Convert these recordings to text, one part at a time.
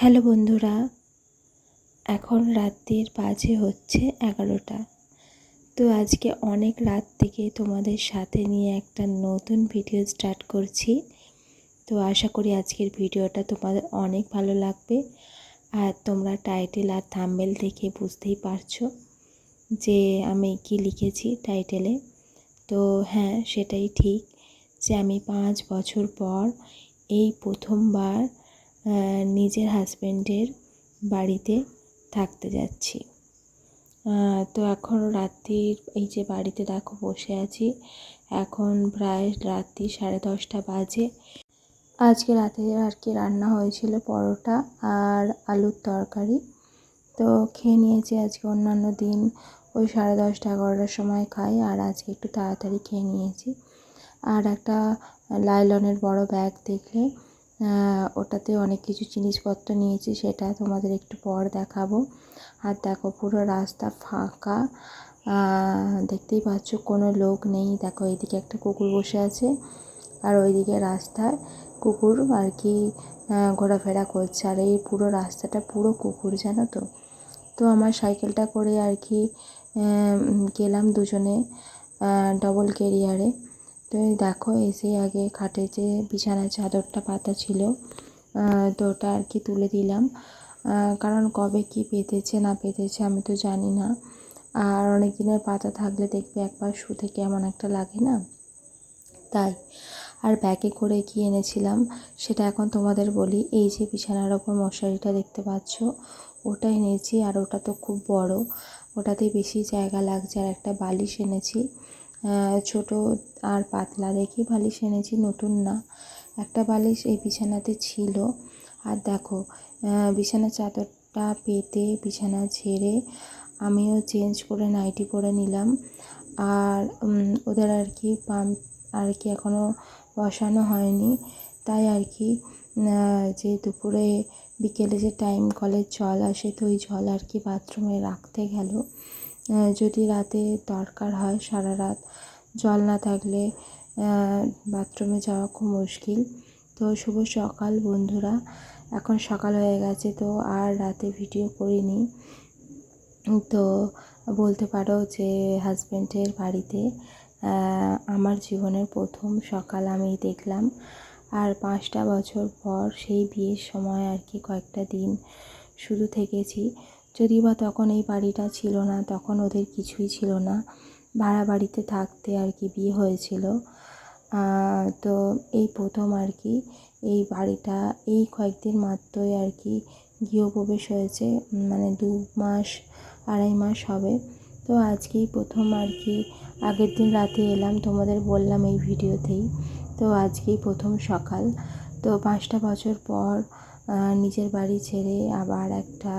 Hello বন্ধুরা, এখন রাত্রির বাজে হচ্ছে এগারোটা। তো আজকে অনেক রাত থেকে তোমাদের সাথে নিয়ে একটা নতুন ভিডিও স্টার্ট করছি। তো আশা করি আজকের ভিডিওটা তোমাদের অনেক ভালো লাগবে। আর তোমরা টাইটেল আর থাম্বেল দেখে বুঝতেই পারছ যে আমি কি লিখেছি টাইটেলে। তো হ্যাঁ সেটাই ঠিক যে আমি পাঁচ বছর পর এই প্রথমবার নিজের হাজব্যান্ডের বাড়িতে থাকতে যাচ্ছি। তো এখন রাত্রির এই যে বাড়িতে দেখো বসে আছি। এখন প্রায় রাত্রি সাড়ে দশটা বাজে। আজকে রাতে আর কি রান্না হয়েছিল, পরোটা আর আলুর তরকারি। তো খেয়ে নিয়েছি আজকে অন্যান্য দিন। ওই সাড়ে দশটা, এগারোটার সময় খাই আর আজকে একটু তাড়াতাড়ি খেয়ে নিয়েছি। আর একটা লাইলনের বড় ব্যাগ দেখলে ওটাতে অনেক কিছু জিনিসপত্র নিয়েছি, সেটা তোমাদের একটু পর দেখাবো। আর দেখো, পুরো রাস্তা ফাঁকা। দেখতেই পাচ্ছ, কোনো লোক নেই। দেখো, এইদিকে একটা কুকুর বসে আছে, আর ওইদিকে রাস্তায় কুকুর আর কি ঘোরাফেরা করছে। আর এই পুরো রাস্তাটা পুরো কুকুর, জানো তো? তো আমার সাইকেলটা করে আর কি গেলাম দুজনে ডবল কেরিয়ারে তো দেখো, এসে আগে খাটে যে বিছানার চাদরটা পাতা ছিল তো ওটা আর কি তুলে দিলাম। কারণ কবে কি পেতেছে, না পেতেছে আমি তো জানি না। আর অনেক দিনের পাতা থাকলে দেখবে একবার শুতে কেমন একটা লাগে না? তাই, আর ব্যাগে করে কি এনেছিলাম, সেটা এখন তোমাদের বলি। এই যে বিছানার ওপর মশারিটা দেখতে পাচ্ছ, ওটা এনেছি আর ওটা তো খুব বড়। ওটাতে বেশি জায়গা লাগছে আর একটা বালিশ এনেছি। ছোট আর পাতলা দেখি বালিশ এনেছি, নতুন না। একটা বালিশ এই বিছানাতে ছিল। আর দেখো বিছানা চাদরটা পেতে বিছানা ছেড়ে আমিও চেঞ্জ করে নাইটি পরে নিলাম। আর ওদের আর কি পাম্প আর কি এখনও বসানো হয়নি। তাই আর কি যে দুপুরে বিকেলে যে টাইম কলের জল আসে, তো ওই জল আর কি বাথরুমে রাখতে গেল। যদি রাতে দরকার হয় সারা রাত জল না থাকলে বাথরুমে যাওয়া খুব মুশকিল। তো শুভ সকাল বন্ধুরা। এখন সকাল হয়ে গেছে তো আর রাতে ভিডিও করিনি। তো বলতে পারো যে হাজব্যান্ডের বাড়িতে আমার জীবনের প্রথম সকাল আমি দেখলাম। আর পাঁচটা বছর পর সেই বিয়ের সময় আর কি কয়েকটা দিন শুধু থেকেছি। যদি বা তখন এই বাড়িটা ছিল না, তখন ওদের কিছুই ছিল না। ভাড়া বাড়িতে থাকতে আর কি বিয়ে হয়েছিল। তো এই প্রথম আর কি এই বাড়িটা, এই কয়েকদিন মাত্রই আর কি গৃহপ্রবেশ হয়েছে মানে দু মাস, আড়াই মাস হবে। তো আজকেই প্রথম আর কি, আগের দিন রাতে এলাম, তোমাদের বললাম এই ভিডিওতেই। তো আজকেই প্রথম সকাল। তো পাঁচটা বছর পর নিজের বাড়ি ছেড়ে আবার একটা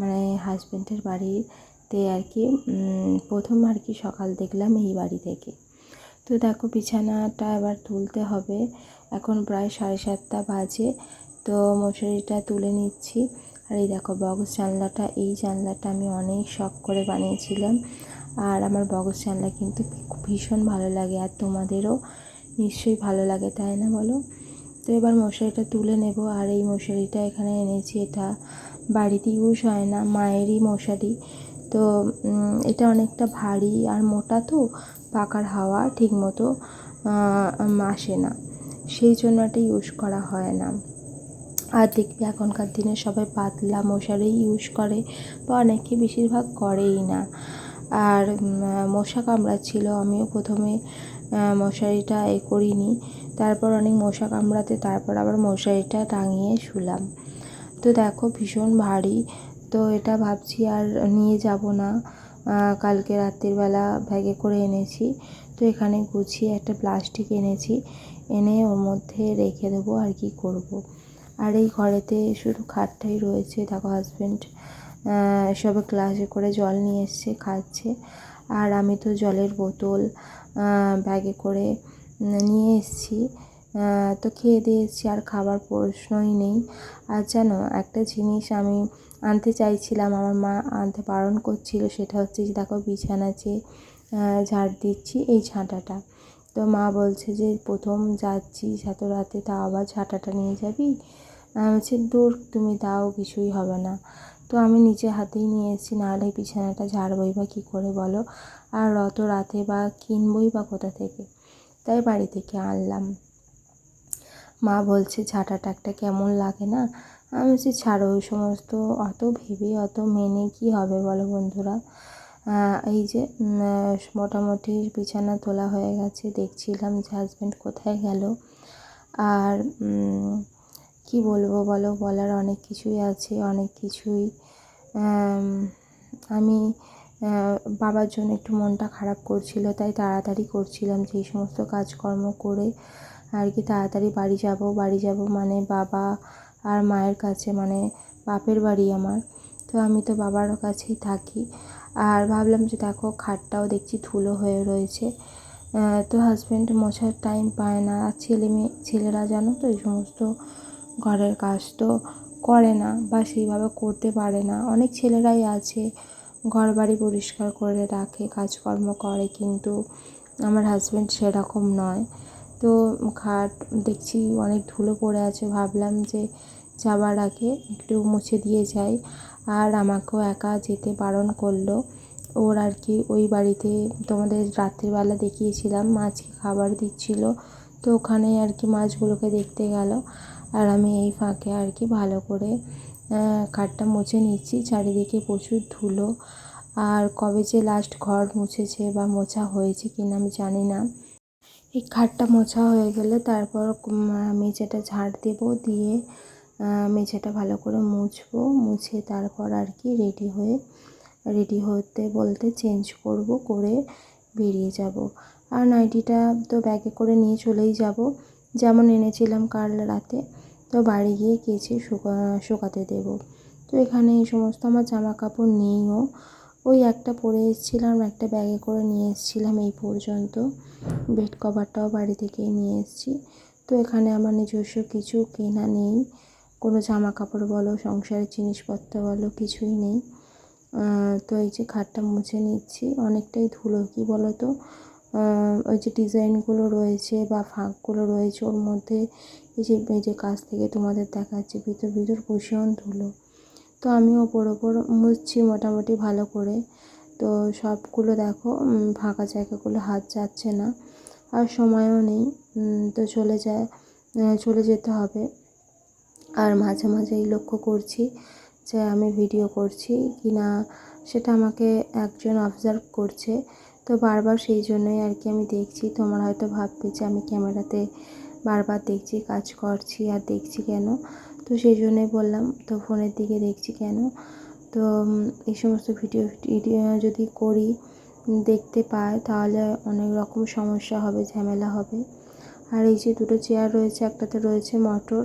মানে হাজব্যান্ডের বাড়িতে আর কি প্রথম আর কি সকাল দেখলাম এই বাড়ি থেকে। তো দেখো বিছানাটা এবার তুলতে হবে। এখন প্রায় সাড়ে সাতটা বাজে, তো মশারিটা তুলে নিচ্ছি। আর এই দেখো বক্স জানলাটা, এই জানলাটা আমি অনেক শখ করে বানিয়েছিলাম। আর আমার বক্স জানলা কিন্তু ভীষণ ভালো লাগে, আর তোমাদেরও নিশ্চয়ই ভালো লাগে, তাই না বলো? তো এবার মশারিটা তুলে নেব। আর এই মশারিটা এখানে এনেছি। এটা বাড়িতে ইউজ হয় না, মায়েরই মশারি। তো এটা অনেকটা ভারী আর মোটা তো, পাকার হাওয়া ঠিকমতো আসে না। সেই জন্য এটা ইউজ করা হয় না। আর দেখবি এখনকার দিনে সবাই পাতলা মশারি ইউজ করে বা অনেকে বেশিরভাগ করেই না। আর মশা কামড়াচ্ছিল, আমিও প্রথমে মশারিটা এ করিনি। তারপর অনেক মশা কামড়াতে, তারপর আবার মশারিটা টাঙিয়ে শুলাম। তো দেখো ভীষণ ভারী। তো এটা ভাবছি আর নিয়ে যাব না। কালকে রাত্রিবেলা ব্যাগে করে এনেছি। তো এখানে গুছিয়ে একটা প্লাস্টিক এনেছি। এনে ওর মধ্যে রেখে দেবো আর কি করব। আর এই ঘরেতে শুধু খাটটাই রয়েছে। দেখো হাজব্যান্ড সবে ক্লাসে করে জল নিয়ে এসছে, খাচ্ছে। আর আমি তো জলের বোতল ব্যাগে করে নিয়ে এসেছি। তো খেয়ে দিয়ে এসেছি, আর খাবার প্রশ্নই নেই। আর জানো, একটা জিনিস আমি আনতে চাইছিলাম, আমার মা আনতে বারণ করছিল, সেটা হচ্ছে যে, দেখো বিছানা যে ঝাড় দিচ্ছি, এই ঝাঁটাটা। তো মা বলছে যে, প্রথম যাচ্ছি এত রাতে তা আবার ঝাঁটাটা নিয়ে যাবি? আমি বলছি, দূর, তুমি দাও, কিছুই হবে না। তো আমি নিজে হাতেই নিয়ে এসেছি, নাহলে বিছানাটা ঝাড়বই বা কী করে বলো? আর অত রাতে বা কিনবই বা কোথা থেকে? তাই বাড়ি থেকে আনলাম। মা বলছে, ঝাঁটাটা একটা কেমন লাগে না? আমি বলছি, ছাড়ো, ওই সমস্ত অত ভেবে, অত মেনে কী হবে বলো বন্ধুরা? এই যে মোটামুটি বিছানা তোলা হয়ে গেছে, দেখছিলাম যে হাজব্যান্ড কোথায় গেল। আর কি বলব বলো, বলার অনেক কিছুই আছে, অনেক কিছুই আমি বাবার জন্য একটু মনটা খারাপ করছিল, তাই তাড়াতাড়ি করছিলাম যে সমস্ত কাজকর্ম করে আর কি তাড়াতাড়ি বাড়ি যাব। বাড়ি যাব মানে বাবা আর মায়ের কাছে মানে বাপের বাড়ি আমার। তো আমি তো বাবার কাছেই থাকি। আর ভাবলাম যে দেখো, খাটটাও দেখছি ধুলো হয়ে রয়েছে। তো হাজব্যান্ড মোছার টাইম পায় না। আর ছেলে মেয়ে, ছেলেরা জানো তো, এই সমস্ত ঘরের কাজ তো করে না বা সেইভাবে করতে পারে না। অনেক ছেলেরাই আছে ঘর বাড়ি পরিষ্কার করে রাখে, কাজকর্ম করে, কিন্তু আমার হাজব্যান্ড সেরকম নয়। তো খাট, দেখছি অনেক ধুলো পড়ে আছে, ভাবলাম যে যাবার আগে একটু মুছে দিয়ে যাই। আর আমাকেও একা যেতে বারণ করল। ওর আর কি ওই বাড়িতে তোমাদের রাত্রিবেলা দেখিয়েছিলাম, মাছকে খাবার দিচ্ছিল। তো ওখানে আর কি মাছগুলোকে দেখতে গেল। আর আমি এই ফাঁকে আর কি ভালো করে খাটটা মুছে নিচ্ছি চারিদিকে প্রচুর ধুলো। আর কবে যে লাস্ট ঘর মুছেছে বা মোছা হয়েছে কি না আমি জানি না। এই খাটটা মোছা হয়ে গেলে তারপর মেঝেটা ঝাড় দেবো দিয়ে মেঝেটা ভালো করে মুছবো। মুছে তারপর আর কি রেডি হয়ে রেডি হতে বলতে চেঞ্জ করব, করে বেরিয়ে যাব। আর নাইটিটা তো ব্যাগে করে নিয়ে চলেই যাব। যেমন এনেছিলাম কাল রাতে। তো বাড়ি গিয়ে কেচে শুকা, শুকাতে দেবো। তো এখানে এই সমস্ত আমার জামা কাপড় নেইও। ওই একটা পরে এসেছিলাম একটা ব্যাগে করে নিয়ে এসেছিলাম এই পর্যন্ত। বেড কভারটাও বাড়ি থেকেই নিয়ে এসেছি। তো এখানে আমার নিজস্ব কিছু কেনা নেই। কোনো জামা কাপড় বলো, সংসারের জিনিসপত্র বলো, কিছুই নেই। তো এই যে খাটটা মুছে নিচ্ছি। অনেকটাই ধুলো, কী বলো তো ওই যে ডিজাইনগুলো রয়েছে বা ফাঁকগুলো রয়েছে, ওর মধ্যে এই যে এই যে কাছ থেকে তোমাদের দেখাচ্ছে, ভিতর ভিতর ভীষণ ধুলো। তো আমি ওপর ওপর মুছছি মোটামুটি ভালো করে। তো সবগুলো দেখো ফাঁকা জায়গাগুলো হাত যাচ্ছে না, আর সময়ও নেই। তো চলে যায় চলে যেতে হবে। আর মাঝে মাঝেই লক্ষ্য করছি যে আমি ভিডিও করছি কি না সেটা আমাকে একজন অবজার্ভ করছে। তো বারবার সেই জন্যই আর কি আমি দেখছি, তোমরা হয়তো ভাববে যে আমি ক্যামেরাতে বারবার দেখছি, কাজ করছি আর দেখছি কেন? তো সেই জন্যই বললাম, তো ফোনের দিকে দেখছি কেন? তো এই সমস্ত ভিডিও ভিডিও যদি করি, দেখতে পায় তাহলে অনেক রকম সমস্যা হবে, ঝামেলা হবে। আর এই যে দুটো চেয়ার রয়েছে, একটাতে রয়েছে মোটর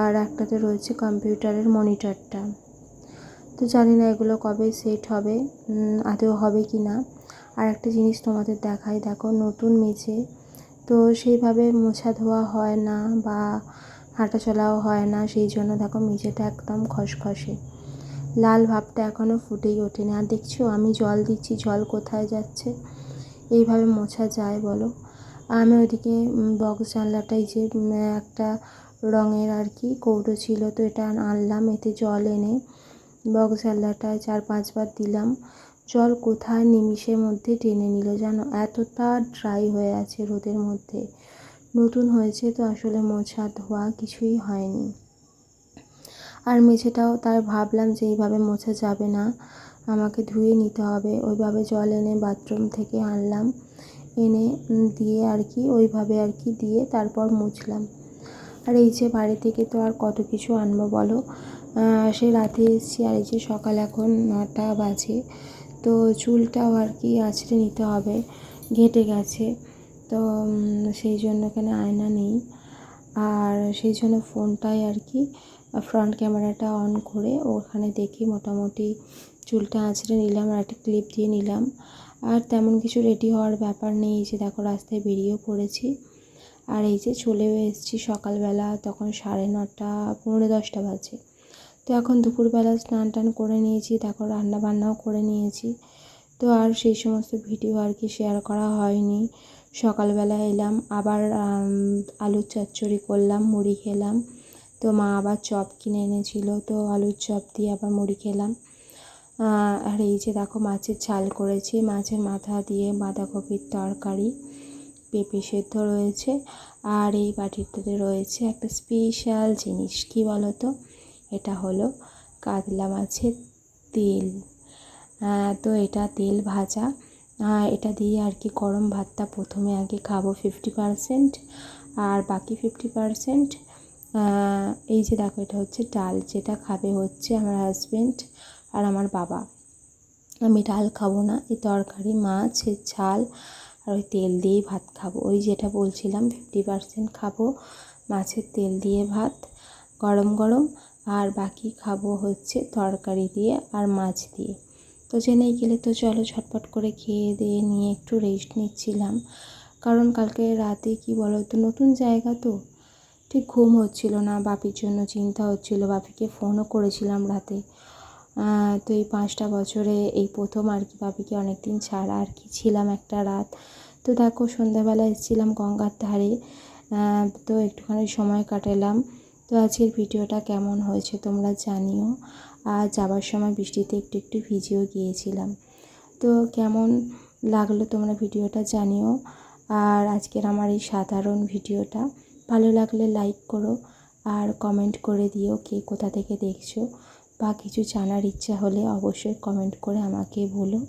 আর একটাতে রয়েছে কম্পিউটারের মনিটরটা। তো জানি না এগুলো কবে সেট হবে আদৌ হবে কি না আর একটা জিনিস তোমাদের দেখাই, দেখো নতুন মেঝে। তো সেইভাবে মোছা ধোয়া হয় না বা হাঁটা চলাও হয় না, সেই জন্য দেখো মেঝেটা একদম খসখসে। লাল ভাবটা এখনও ফুটেই ওঠেনি। আর দেখছ, আমি জল দিচ্ছি, জল কোথায় যাচ্ছে? এইভাবে মোছা যায়, বলো। আমি ওইদিকে বক্স জানলাটাই যে একটা রঙের আর কি কৌটো ছিল, তো এটা আনলাম, এতে জল এনে বক্স জানলাটায় চার পাঁচবার দিলাম। জল কোথায় নিমিষের মধ্যে টেনে নিল জানো? এতটা ড্রাই হয়ে আছে রোদের মধ্যে। নতুন হয়েছে তো আসলে মোছা ধোয়া কিছুই হয়নি। আর মেঝেটাও তার ভাবলাম যে এইভাবে মোছা যাবে না। আমাকে ধুয়ে নিতে হবে। ওইভাবে জল এনে বাথরুম থেকে আনলাম। এনে দিয়ে আর কি, ওইভাবে আর কি দিয়ে তারপর মুছলাম। আর এই যে বাড়ি থেকে তো আর কত কিছু আনব বলো? সে রাতে এসেছি আর এই যে সকাল এখন নটা বাজে। তো চুলটাও আর কি আঁচড়ে নিতে হবে, ঘেঁটে গেছে। তো সেই জন্য এখানে আয়না নেই। আর সেই জন্য ফোনটাই আর কি ফ্রন্ট ক্যামেরাটা অন করে ওখানে দেখি মোটামুটি চুলটা আঁচড়ে নিলাম আর একটা ক্লিপ দিয়ে নিলাম। আর তেমন কিছু রেডি হওয়ার ব্যাপার নেই যে দেখো রাস্তায় বেরিয়েও পড়েছি। আর এই যে চলেও এসেছি সকালবেলা, তখন সাড়ে নটা, পৌনে দশটা বাজে। তো এখন দুপুরবেলা স্নান টান করে নিয়েছি দেখো রান্না বান্নাও করে নিয়েছি। তো আর সেই সমস্ত ভিডিও আর কি শেয়ার করা হয়নি। সকালবেলা এলাম, আবার আলুর চচ্চড়ি করলাম, মুড়ি খেলাম। তো মা আবার চপ কিনে এনেছিল, তো আলুর চপ দিয়ে আবার মুড়ি খেলাম। আর এই যে দেখো মাছের ঝাল করেছি, মাছের মাথা দিয়ে বাঁধাকপির তরকারি, পেঁপে সেদ্ধ রয়েছে। আর এই বাটিটাতে রয়েছে একটা স্পেশাল জিনিস, কী বলো তো এটা হলো কাতলা মাছের তেল। তো এটা তেল ভাজা। এটা দিয়ে আর কি গরম ভাতটা প্রথমে আগে খাব ফিফটি পারসেন্ট আর বাকি ফিফটি পারসেন্ট এই যে দেখো এটা হচ্ছে ডাল, যেটা খাবে হচ্ছে আমার হাজব্যান্ড আর আমার বাবা। আমি ডাল খাব না, এই তরকারি, মাছ, এর ঝাল আর ওই তেল দিয়েই ভাত খাব। ওই যেটা বলছিলাম ফিফটি পারসেন্ট খাব মাছের তেল দিয়ে ভাত, গরম গরম। আর বাকি খাব হচ্ছে তরকারি দিয়ে আর মাছ দিয়ে। তো জেনেই গেলে তো চলো ঝটপট করে খেয়ে দিয়ে নিয়ে একটু রেস্ট নিচ্ছিলাম। কারণ কালকে রাতে কি বলো তো নতুন জায়গা তো। ঠিক ঘুম হচ্ছিল না, বাপির জন্য চিন্তা হচ্ছিল, বাপিকে ফোনও করেছিলাম রাতে। তো এই পাঁচটা বছরে এই প্রথম আর কি বাপিকে অনেক দিন ছাড়া আর কি ছিলাম একটা রাত। তো দেখো সন্ধ্যাবেলা এসেছিলাম গঙ্গার ধারে। তো একটুখানি সময় কাটালাম। তো আজকের ভিডিওটা কেমন হয়েছে তোমরা জানিও। আর যাবার সময় বৃষ্টিতে একটু একটু ভিজেও গিয়েছিলাম। তো কেমন লাগল তোমরা ভিডিওটা জানিও। আর আজকের আমার এই সাধারণ ভিডিওটা, ভালো লাগলে লাইক করো আর কমেন্ট করে দিও কে কোথা থেকে দেখছ। বা কিছু জানার ইচ্ছা হলে অবশ্যই কমেন্ট করে আমাকে বলো।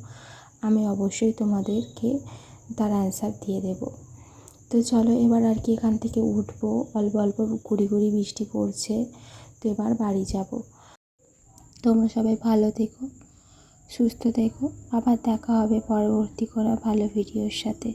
আমি অবশ্যই তোমাদেরকে তার অ্যান্সার দিয়ে দেব। তো চলো এবার আর কি এখান থেকে উঠবো। অল্প অল্প গুড়ি গুড়ি বৃষ্টি পড়ছে, তো এবার বাড়ি যাব। তোমরা সবাই ভালো থেকো, সুস্থ থেকো। আবার দেখা হবে পরবর্তী করা ভালো ভিডিওর সাথে।